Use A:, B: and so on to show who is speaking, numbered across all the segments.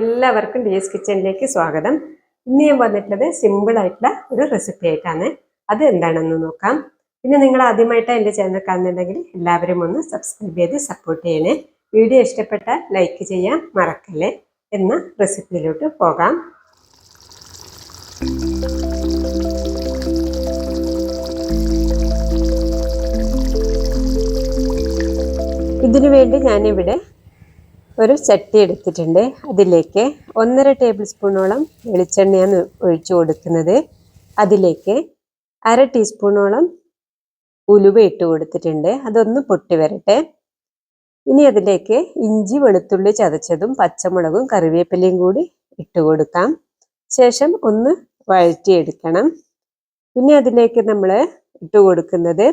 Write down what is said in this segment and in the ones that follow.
A: എല്ലാവർക്കും D S കിച്ചണിലേക്ക് സ്വാഗതം. ഇന്ന് ഞാൻ വന്നിട്ടുള്ളത് സിമ്പിൾ ആയിട്ടുള്ള ഒരു റെസിപ്പി ആയിട്ടാണ്. അത് എന്താണെന്ന് നോക്കാം. പിന്നെ നിങ്ങൾ ആദ്യമായിട്ട് എന്റെ ചാനൽ കാണുന്നുണ്ടെങ്കിൽ എല്ലാവരും ഒന്ന് സബ്സ്ക്രൈബ് ചെയ്ത് സപ്പോർട്ട് ചെയ്യണേ. വീഡിയോ ഇഷ്ടപ്പെട്ടാൽ ലൈക്ക് ചെയ്യാൻ മറക്കല്ലേ. എന്ന റെസിപ്പിയിലോട്ട് പോകാം. ഇതിനു വേണ്ടി ഞാനിവിടെ ഒരു ചട്ടി എടുത്തിട്ടുണ്ട്. അതിലേക്ക് ഒന്നര ടേബിൾ സ്പൂണോളം വെളിച്ചെണ്ണയാണ് ഒഴിച്ചു കൊടുക്കുന്നത്. അതിലേക്ക് അര ടീസ്പൂണോളം ഉലുവ ഇട്ട് കൊടുത്തിട്ടുണ്ട്. അതൊന്ന് പൊട്ടി വരട്ടെ. ഇനി അതിലേക്ക് ഇഞ്ചി വെളുത്തുള്ളി ചതച്ചതും പച്ചമുളകും കറിവേപ്പിലയും കൂടി ഇട്ട് കൊടുക്കാം. ശേഷം ഒന്ന് വഴറ്റിയെടുക്കണം. പിന്നെ അതിലേക്ക് നമ്മൾ ഇട്ട് കൊടുക്കുന്നത്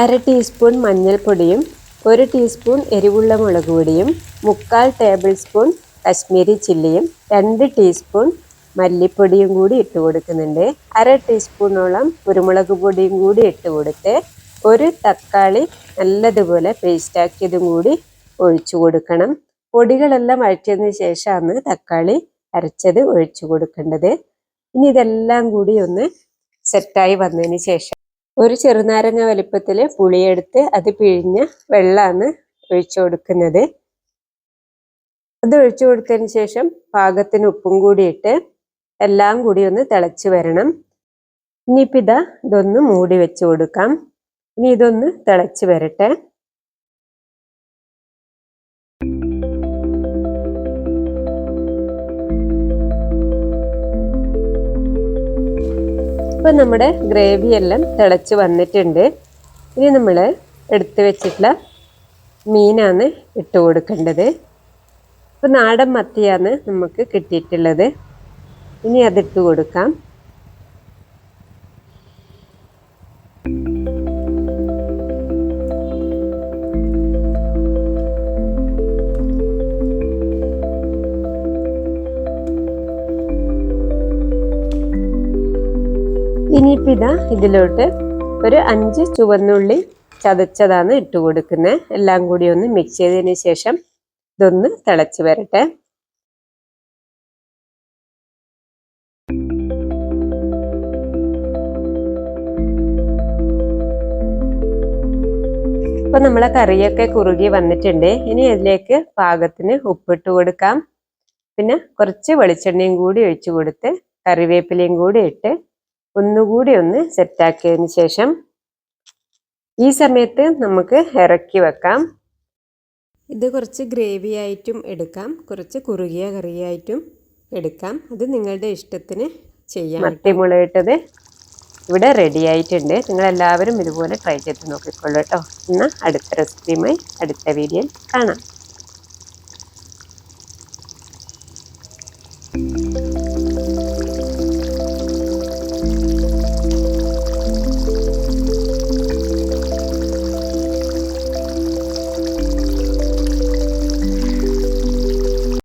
A: അര ടീസ്പൂൺ മഞ്ഞൾപ്പൊടിയും ഒരു ടീസ്പൂൺ എരിവുള്ള മുളക് പൊടിയും മുക്കാൽ ടേബിൾ സ്പൂൺ കശ്മീരി ചില്ലിയും രണ്ട് ടീസ്പൂൺ മല്ലിപ്പൊടിയും കൂടി ഇട്ട് കൊടുക്കുന്നുണ്ട്. അര ടീസ്പൂണോളം കുരുമുളക് പൊടിയും കൂടി ഇട്ട് കൊടുത്ത് ഒരു തക്കാളി നല്ലതുപോലെ പേസ്റ്റാക്കിയതും കൂടി ഒഴിച്ചു കൊടുക്കണം. പൊടികളെല്ലാം അഴിച്ചതിന് ശേഷമാണ് തക്കാളി അരച്ചത് ഒഴിച്ചു കൊടുക്കേണ്ടത്. ഇനി ഇതെല്ലാം കൂടി ഒന്ന് സെറ്റായി വന്നതിന് ശേഷം ഒരു ചെറുനാരങ്ങ വലിപ്പത്തിൽ പുളിയെടുത്ത് അത് പിഴിഞ്ഞ് വെള്ളമാണ് ഒഴിച്ചു കൊടുക്കുന്നത്. അത് ഒഴിച്ചു കൊടുത്തതിന് ശേഷം പാകത്തിന് ഉപ്പും കൂടിയിട്ട് എല്ലാം കൂടി ഒന്ന് തിളച്ച് വരണം. ഇനിയിപ്പിതാ ഇതൊന്ന് മൂടി വെച്ച് കൊടുക്കാം. ഇനി ഇതൊന്ന് തിളച്ച് വരട്ടെ. ഇപ്പം നമ്മുടെ ഗ്രേവി എല്ലാം തിളച്ച് വന്നിട്ടുണ്ട്. ഇനി നമ്മൾ എടുത്തു വെച്ചിട്ടുള്ള മീനാണ് ഇട്ട് കൊടുക്കേണ്ടത്. ഇപ്പം നാടൻ മത്തിയാണ് നമുക്ക് കിട്ടിയിട്ടുള്ളത്. ഇനി അതിട്ട് കൊടുക്കാം. ഇനിയിപ്പോൾ ഇതാ ഇതിലോട്ട് ഒരു അഞ്ച് ചുവന്നുള്ളി ചതച്ചതാണ് ഇട്ട് കൊടുക്കുന്നത് എല്ലാം കൂടി ഒന്ന് മിക്സ് ചെയ്തതിന് ശേഷം ഇതൊന്ന് തിളച്ച് വരട്ടെ. ഇപ്പൊ നമ്മളെ കറിയൊക്കെ കുറുകി വന്നിട്ടുണ്ട്. ഇനി അതിലേക്ക് പാകത്തിന് ഉപ്പിട്ട് കൊടുക്കാം. പിന്നെ കുറച്ച് വെളിച്ചെണ്ണയും കൂടി ഒഴിച്ചു കൊടുത്ത് കറിവേപ്പിലയും കൂടി ഇട്ട് ഒന്നുകൂടി ഒന്ന് സെറ്റാക്കിയതിന് ശേഷം ഈ സമയത്ത് നമുക്ക് ഇറക്കി വെക്കാം. ഇത് കുറച്ച് ഗ്രേവി ആയിട്ടും എടുക്കാം. കുറച്ച് കുറുകിയ കറിയായിട്ടും എടുക്കാം. അത് നിങ്ങളുടെ ഇഷ്ടത്തിന് ചെയ്യാം മത്തിമുളയിട്ടത് ഇവിടെ റെഡി ആയിട്ടുണ്ട്. നിങ്ങളെല്ലാവരും ഇതുപോലെ ട്രൈ ചെയ്ത് നോക്കിക്കൊള്ളൂ കേട്ടോ. എന്നാൽ അടുത്ത റെസിപ്പിയുമായി അടുത്ത വീഡിയോയിൽ കാണാം.